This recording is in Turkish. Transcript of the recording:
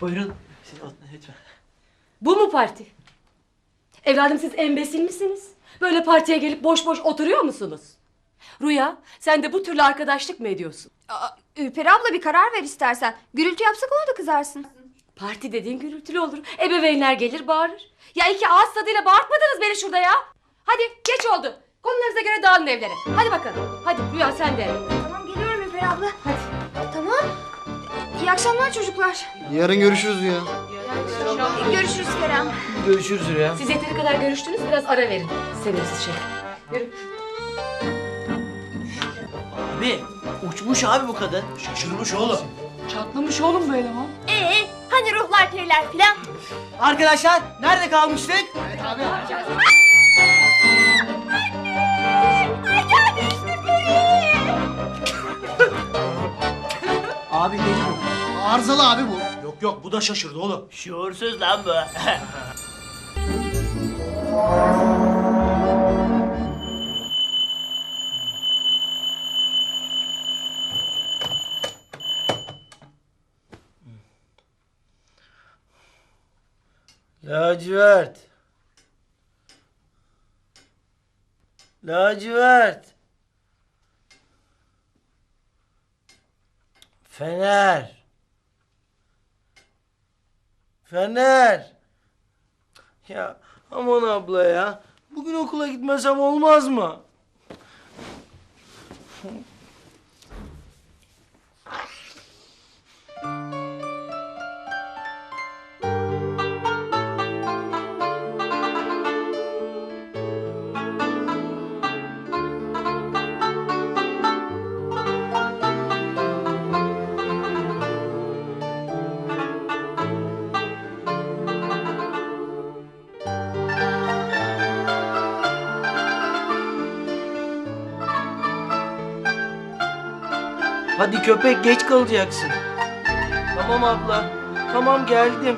Buyurun. Siz oturun lütfen. Bu mu parti? Evladım siz embesil misiniz? Böyle partiye gelip boş boş oturuyor musunuz? Rüya sen de bu türlü arkadaşlık mı ediyorsun? Aa, Ülperi abla bir karar ver istersen. Gürültü yapsak ona da kızarsın. Parti dediğin gürültülü olur. Ebeveynler gelir bağırır. Ya iki ağız tadıyla bağırtmadınız beni şurada ya. Hadi geç oldu. Konularınıza göre dağılın evlere. Hadi bakalım. Hadi Rüya sen de. Tamam geliyorum Ülperi abla. Hadi. Tamam. İyi akşamlar çocuklar. Yarın görüşürüz ya. Görüşürüz Kerem. Görüşürüz Rüya. Siz yeteri kadar görüştünüz biraz ara verin. Sevimsiz şey. Yürü. Abi uçmuş abi bu kadın. Şaşırmış oğlum. Çatlamış oğlum bu eleman. Periler filan? Arkadaşlar nerede kalmıştık? Abi deli bu. Arızalı abi bu. Yok yok bu da şaşırdı oğlum. Şuursuz lan bu. Lacivert. Lacivert. Fener. Fener. Ya aman abla ya. Bugün okula gitmesem olmaz mı? Hadi köpek geç kalacaksın. Tamam abla. Tamam geldim.